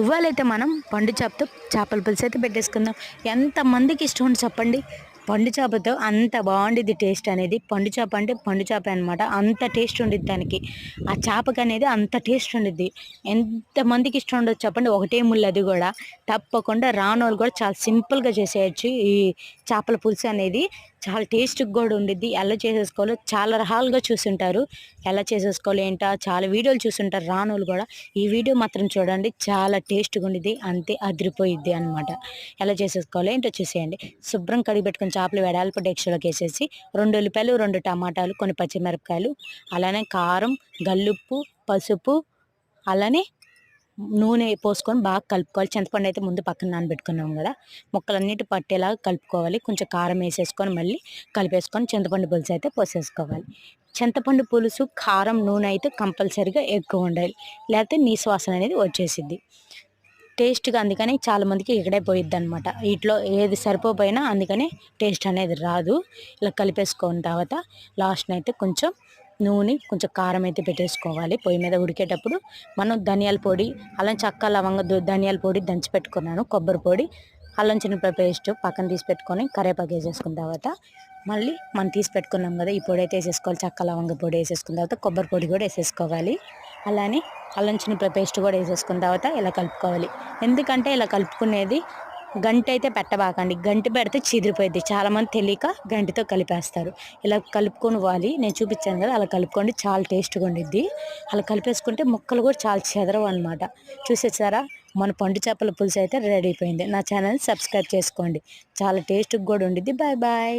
ఇవాళైతే మనం పండు చేపతో చేపల పులుసు అయితే పెట్టేసుకుందాం. ఎంతమందికి ఇష్టం చెప్పండి. పండు చేపతో అంత బాగుండేది టేస్ట్ అనేది. పండు చేప అంటే పండు చేప అనమాట అంత టేస్ట్ ఉండిద్ది దానికి. ఆ చేపకి అనేది అంత టేస్ట్ ఉండిద్ది. ఎంతమందికి ఇష్టం ఉండదు చెప్పండి. ఒకటే ముళ్ళు అది కూడా. తప్పకుండా రానోళ్ళు కూడా చాలా సింపుల్గా చేసేయచ్చు ఈ చేపల పులుసు అనేది. చాలా టేస్ట్గా కూడా ఉండిద్ది. ఎలా చేసేసుకోవాలో చాలా రకాలుగా చూసుంటారు. ఎలా చేసేసుకోవాలి ఏంటో? చాలా వీడియోలు చూసుంటారు రానోళ్ళు కూడా. ఈ వీడియో మాత్రం చూడండి. చాలా టేస్ట్గా ఉండిద్ది. అంతే అదిరిపోయిద్ది అనమాట ఎలా చేసేసుకోవాలి ఏంటో చూసేయండి. శుభ్రం కడిగి పెట్టుకుని చేపలు వెడల్పు డెక్షలోకి వేసేసి రెండు ఉల్లిపాయలు రెండు టమాటాలు కొన్ని పచ్చిమిరపకాయలు అలానే కారం గల్లుప్పు పసుపు అలానే నూనె పోసుకొని బాగా కలుపుకోవాలి. చింతపండు అయితే ముందు పక్కన నానబెట్టుకున్నాం కదా ముక్కలన్నిటి పట్టేలాగా కలుపుకోవాలి. కొంచెం కారం వేసేసుకొని మళ్ళీ కలిపేసుకొని చింతపండు పులుసు అయితే పోసేసుకోవాలి. చింతపండు పులుసు కారం నూనె అయితే కంపల్సరీగా ఎక్కువ ఉండాలి. లేకపోతే నీ వాసన అనేది వచ్చేసిద్ది. టేస్ట్గా అందుకని చాలామందికి ఇక్కడే పోయిద్ది అనమాట వీటిలో ఏది సరిపోయినా అందుకని టేస్ట్ అనేది రాదు. ఇలా కలిపేసుకున్న తర్వాత లాస్ట్ని అయితే కొంచెం నూనె కొంచెం కారం అయితే పెట్టేసుకోవాలి. పొయ్యి మీద ఉడికేటప్పుడు మనం ధనియాల పొడి అలా చక్క లవంగ ధనియాల పొడి దంచి పెట్టుకున్నాను. కొబ్బరి పొడి అల్లం చిన్నపాయ పేస్ట్ పక్కన తీసి పెట్టుకొని కరేపాకు వేసేసుకున్న తర్వాత మళ్ళీ మనం తీసి పెట్టుకున్నాం కదా ఈ పొడి అయితే వేసేసుకోవాలి. చక్క లవంగ పొడి వేసేసుకున్న తర్వాత కొబ్బరి పొడి కూడా వేసేసుకోవాలి. అలానే అల్లం చిన్నపాయ పేస్ట్ కూడా వేసేసుకున్న తర్వాత ఇలా కలుపుకోవాలి. ఎందుకంటే ఇలా కలుపుకునేది గంట అయితే పెట్టబాకండి. గంట పెడితే చిదిరిపోయింది చాలామంది తెలియక గంటితో కలిపేస్తారు. ఇలా కలుపుకొని వాలి నేను చూపించాను కదా అలా కలుపుకోండి. చాలా టేస్ట్గా ఉండిద్ది. అలా కలిపేసుకుంటే ముక్కలు కూడా చాలా చెదరవు అనమాట చూసేసారా? మన పండు చేపల పులుసు అయితే రెడీ అయిపోయింది. నా ఛానల్ సబ్స్క్రైబ్ చేసుకోండి. చాలా టేస్ట్గా కూడా ఉండిద్ది. Bye bye.